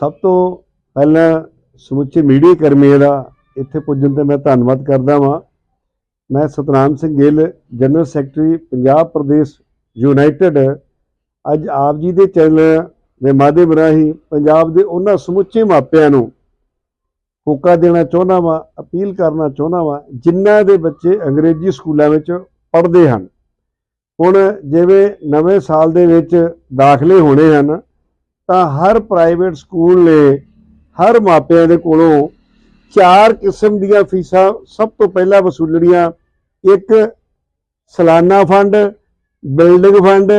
ਸਭ ਤੋਂ ਪਹਿਲਾਂ ਸਮੁੱਚੇ ਮੀਡੀਆ ਕਰਮੀਆਂ ਦਾ ਇੱਥੇ ਪੁੱਜਣ ਤੇ ਮੈਂ ਧੰਨਵਾਦ ਕਰਦਾ ਵਾਂ। ਮੈਂ Satnam Singh Gill general secretary Punjab Pradesh United. ਅੱਜ ਆਪ ਜੀ ਦੇ ਚੈਨਲ ਦੇ ਮਾਧਿਅਮ ਰਾਹੀਂ ਪੰਜਾਬ ਦੇ ਉਹਨਾਂ ਸਮੁੱਚੇ ਮਾਪਿਆਂ ਨੂੰ ਹੋਕਾ ਦੇਣਾ ਚਾਹੁੰਦਾ ਵਾਂ, ਅਪੀਲ ਕਰਨਾ ਚਾਹੁੰਦਾ ਵਾਂ, ਜਿਨ੍ਹਾਂ ਦੇ ਬੱਚੇ ਅੰਗਰੇਜ਼ੀ ਸਕੂਲਾਂ ਵਿੱਚ ਪੜ੍ਹਦੇ ਹਨ। ਹੁਣ ਜਿਵੇਂ ਨਵੇਂ ਸਾਲ ਦੇ ਵਿੱਚ ਦਾਖਲੇ ਹੋਣੇ ਹਨ ਤਾਂ ਹਰ ਪ੍ਰਾਈਵੇਟ ਸਕੂਲ ਨੇ ਹਰ ਮਾਪਿਆਂ ਦੇ ਕੋਲੋਂ ਚਾਰ ਕਿਸਮ ਦੀਆਂ ਫੀਸਾਂ ਸਭ ਤੋਂ ਪਹਿਲਾਂ ਵਸੂਲਣੀਆਂ। ਇੱਕ ਸਾਲਾਨਾ ਫੰਡ, ਬਿਲਡਿੰਗ ਫੰਡ,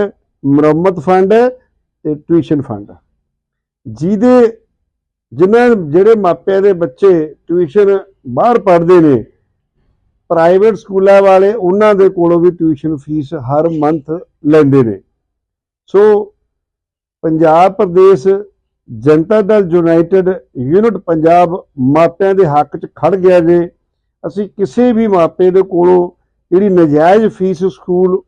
ਮੁਰੰਮਤ ਫੰਡ ਤੇ ਟਿਊਸ਼ਨ ਫੰਡ। ਜਿਹਦੇ ਜਿਨ੍ਹਾਂ ਜਿਹੜੇ ਮਾਪਿਆਂ ਦੇ ਬੱਚੇ ਟਿਊਸ਼ਨ ਬਾਹਰ ਪੜ੍ਹਦੇ ਨੇ, ਪ੍ਰਾਈਵੇਟ ਸਕੂਲਾਂ ਵਾਲੇ ਉਹਨਾਂ ਦੇ ਕੋਲੋਂ ਵੀ ਟਿਊਸ਼ਨ ਫੀਸ ਹਰ ਮੰਥ ਲੈਂਦੇ ਨੇ। So Punjab Pradesh Janata Dal United unit Punjab ਮਾਪਿਆਂ ਦੇ ਹੱਕ 'ਚ ਖੜ ਗਿਆ ਜੇ, ਅਸੀਂ ਕਿਸੇ ਵੀ ਮਾਪੇ ਦੇ ਕੋਲੋਂ ਜਿਹੜੀ ਨਜਾਇਜ਼ ਫੀਸ ਸਕੂਲ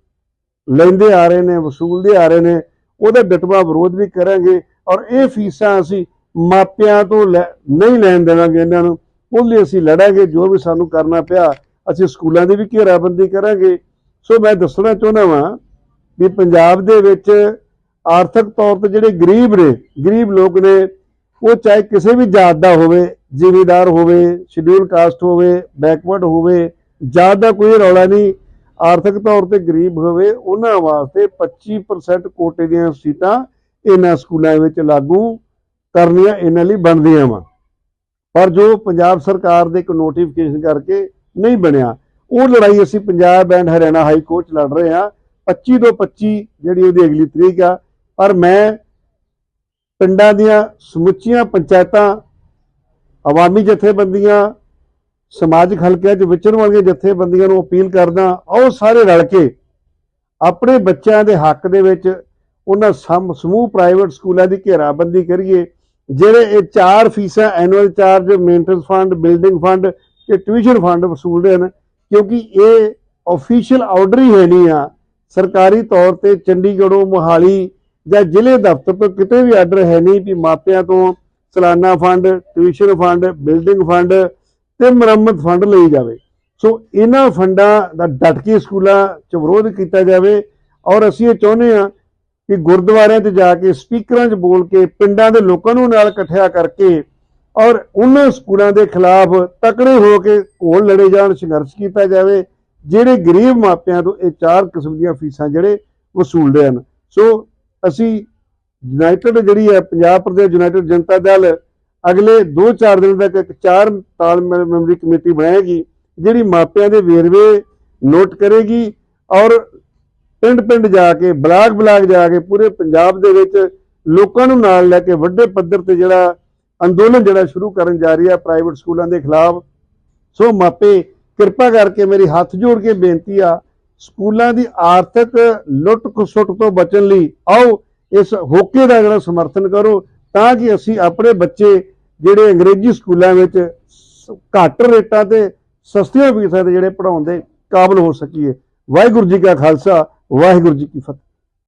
ਲੈਂਦੇ ਆ ਰਹੇ ਨੇ, ਵਸੂਲਦੇ ਆ ਰਹੇ ਨੇ, ਉਹਦਾ ਡਟਵਾ ਵਿਰੋਧ ਵੀ ਕਰਾਂਗੇ ਔਰ ਇਹ ਫੀਸਾਂ ਅਸੀਂ ਮਾਪਿਆਂ ਤੋਂ ਲੈ- ਨਹੀਂ ਲੈਣ ਦੇਵਾਂਗੇ ਇਹਨਾਂ ਨੂੰ। ਉਹਦੇ ਅਸੀਂ ਲੜਾਂਗੇ, ਜੋ ਵੀ ਸਾਨੂੰ ਕਰਨਾ ਪਿਆ, ਅਸੀਂ ਸਕੂਲਾਂ ਦੀ ਵੀ ਘੇਰਾਬੰਦੀ ਕਰਾਂਗੇ। ਸੋ ਮੈਂ ਦੱਸਣਾ ਚਾਹੁੰਦਾ ਵਾਂ ਵੀ ਪੰਜਾਬ ਦੇ ਵਿੱਚ ਆਰਥਿਕ ਤੌਰ ਤੇ ਜਿਹੜੇ ਗਰੀਬ ਨੇ, ਗਰੀਬ ਲੋਕ ਨੇ, ਉਹ ਚਾਹੇ ਕਿਸੇ ਵੀ ਜਾਤ ਦਾ ਹੋਵੇ, ਜ਼ਿਮੀਦਾਰ ਹੋਵੇ ਸ਼ਡਿਊਲ ਕਾਸਟ ਹੋਵੇ ਬੈਕਵਰਡ ਹੋਵੇ, ਜਾਤ ਦਾ ਕੋਈ ਰੌਲਾ ਨਹੀਂ, ਆਰਥਿਕ ਤੌਰ ਤੇ ਗਰੀਬ ਹੋਵੇ, ਉਹਨਾਂ ਵਾਸਤੇ 25% ਕੋਟੇ ਦੀਆਂ ਸੀਟਾਂ ਇਹਨਾਂ ਸਕੂਲਾਂ ਵਿੱਚ ਲਾਗੂ ਕਰਨੀਆਂ ਇਹਨਾਂ ਲਈ ਬਣਦੀਆਂ ਵਾ। ਪਰ ਜੋ ਪੰਜਾਬ ਸਰਕਾਰ ਦੇ ਇੱਕ ਨੋਟੀਫਿਕੇਸ਼ਨ ਕਰਕੇ ਨਹੀਂ ਬਣਿਆ, ਉਹ ਲੜਾਈ ਅਸੀਂ Punjab and Haryana High Court 'ਚ ਲੜ ਰਹੇ ਹਾਂ 25 ਤੋਂ 25 ਜਿਹੜੀ ਉਹਦੀ ਅਗਲੀ ਤਰੀਕ ਆ ਪਰ ਮੈਂ ਪਿੰਡਾਂ ਦੀਆਂ ਸਮੁੱਚੀਆਂ ਪੰਚਾਇਤਾਂ, ਆਵਾਮੀ ਜਥੇਬੰਦੀਆਂ, ਸਮਾਜਿਕ ਹਲਕਿਆਂ 'ਚ ਵਿਚਰਨ ਵਾਲੀਆਂ ਜਥੇਬੰਦੀਆਂ ਨੂੰ ਅਪੀਲ ਕਰਦਾ ਆਓ ਸਾਰੇ ਰਲ ਕੇ ਆਪਣੇ ਬੱਚਿਆਂ ਦੇ ਹੱਕ ਦੇ ਵਿੱਚ ਉਹਨਾਂ ਸਮ, ਸਮੂਹ ਪ੍ਰਾਈਵੇਟ ਸਕੂਲਾਂ ਦੀ ਘੇਰਾਬੰਦੀ ਕਰੀਏ, ਜਿਹੜੇ ਇਹ ਚਾਰ ਫੀਸਾਂ annual charge maintenance fund building fund ਤੇ ਟਿਊਸ਼ਨ ਫੰਡ ਵਸੂਲਦੇ ਹਨ, ਕਿਉਂਕਿ ਇਹ ਅਫੀਸ਼ੀਅਲ ਆਰਡਰ ਹੀ ਹੈ ਨਹੀਂ ਆ। ਸਰਕਾਰੀ ਤੌਰ ਤੇ ਚੰਡੀਗੜ੍ਹੋਂ ਮੋਹਾਲੀ ਜਾਂ ਜ਼ਿਲ੍ਹੇ ਦਫ਼ਤਰ ਤੋਂ ਕਿਤੇ ਵੀ ਆਰਡਰ ਹੈ ਨਹੀਂ ਵੀ ਮਾਪਿਆਂ ਤੋਂ ਸਾਲਾਨਾ fund tuition fund building fund ਤੇ ਮੁਰੰਮਤ ਫੰਡ ਲਈ ਜਾਵੇ। ਸੋ ਇਹਨਾਂ ਫੰਡਾਂ ਦਾ ਡਟ ਕੇ ਸਕੂਲਾਂ 'ਚ ਵਿਰੋਧ ਕੀਤਾ ਜਾਵੇ ਔਰ ਅਸੀਂ ਇਹ ਚਾਹੁੰਦੇ ਹਾਂ ਕਿ ਗੁਰਦੁਆਰਿਆਂ 'ਚ ਜਾ ਕੇ ਸਪੀਕਰਾਂ 'ਚ ਬੋਲ ਕੇ ਪਿੰਡਾਂ ਦੇ ਲੋਕਾਂ ਨੂੰ ਨਾਲ ਇਕੱਠਿਆ ਕਰਕੇ ਔਰ ਉਹਨਾਂ ਸਕੂਲਾਂ ਦੇ ਖਿਲਾਫ ਤਕੜੇ ਹੋ ਕੇ ਘੋਲ ਲੜੇ ਜਾਣ, ਸੰਘਰਸ਼ ਕੀਤਾ ਜਾਵੇ, ਜਿਹੜੇ ਗਰੀਬ ਮਾਪਿਆਂ ਤੋਂ ਇਹ ਚਾਰ ਕਿਸਮ ਦੀਆਂ ਫੀਸਾਂ ਜਿਹੜੇ ਵਸੂਲਦੇ ਹਨ। ਸੋ ਅਸੀਂ ਯੂਨਾਈਟਿਡ ਜਿਹੜੀ ਹੈ, ਪੰਜਾਬ ਪ੍ਰਦੇਸ਼ ਯੂਨਾਈਟਿਡ ਜਨਤਾ ਦਲ ਅਗਲੇ 2-4 ਦਿਨ ਤੱਕ ਇੱਕ ਚਾਰ ਤਾਲਮੇਲ ਮੈਂਬਰੀ ਕਮੇਟੀ ਬਣਾਏਗੀ, ਜਿਹੜੀ ਮਾਪਿਆਂ ਦੇ ਵੇਰਵੇ ਨੋਟ ਕਰੇਗੀ ਔਰ ਪਿੰਡ ਪਿੰਡ ਜਾ ਕੇ ਬਲਾਕ ਬਲਾਕ ਜਾ ਕੇ ਪੂਰੇ ਪੰਜਾਬ ਦੇ ਵਿੱਚ ਲੋਕਾਂ ਨੂੰ ਨਾਲ ਲੈ ਕੇ ਵੱਡੇ ਪੱਧਰ ਤੇ ਜਿਹੜਾ ਅੰਦੋਲਨ ਜਿਹੜਾ ਸ਼ੁਰੂ ਕਰਨ ਜਾ ਰਹੀ ਹੈ ਪ੍ਰਾਈਵੇਟ ਸਕੂਲਾਂ ਦੇ ਖਿਲਾਫ। ਸੋ ਮਾਪੇ, ਕਿਰਪਾ ਕਰਕੇ ਮੇਰੀ ਹੱਥ ਜੋੜ ਕੇ ਬੇਨਤੀ ਆ ਸਕੂਲਾਂ ਦੀ ਆਰਥਿਕ ਲੁੱਟ ਖਸੁੱਟ ਤੋਂ ਬਚਣ ਲਈ ਆਓ ਇਸ ਹੋਕੇ ਦਾ ਜਿਹੜਾ ਸਮਰਥਨ ਕਰੋ ਤਾਂ ਕਿ ਅਸੀਂ ਆਪਣੇ ਬੱਚੇ ਜਿਹੜੇ ਅੰਗਰੇਜ਼ੀ ਸਕੂਲਾਂ ਵਿੱਚ ਘੱਟ ਰੇਟਾਂ ਤੇ ਸਸਤੀਆਂ ਫੀਸਾਂ ਤੇ ਜਿਹੜੇ ਪੜਾਉਣ ਦੇ ਕਾਬਲ ਹੋ ਸਕੀਏ। ਵਾਹਿਗੁਰੂ ਜੀ ਕਾ ਖਾਲਸਾ, ਵਾਹਿਗੁਰੂ ਜੀ ਕੀ ਫਤਿਹ।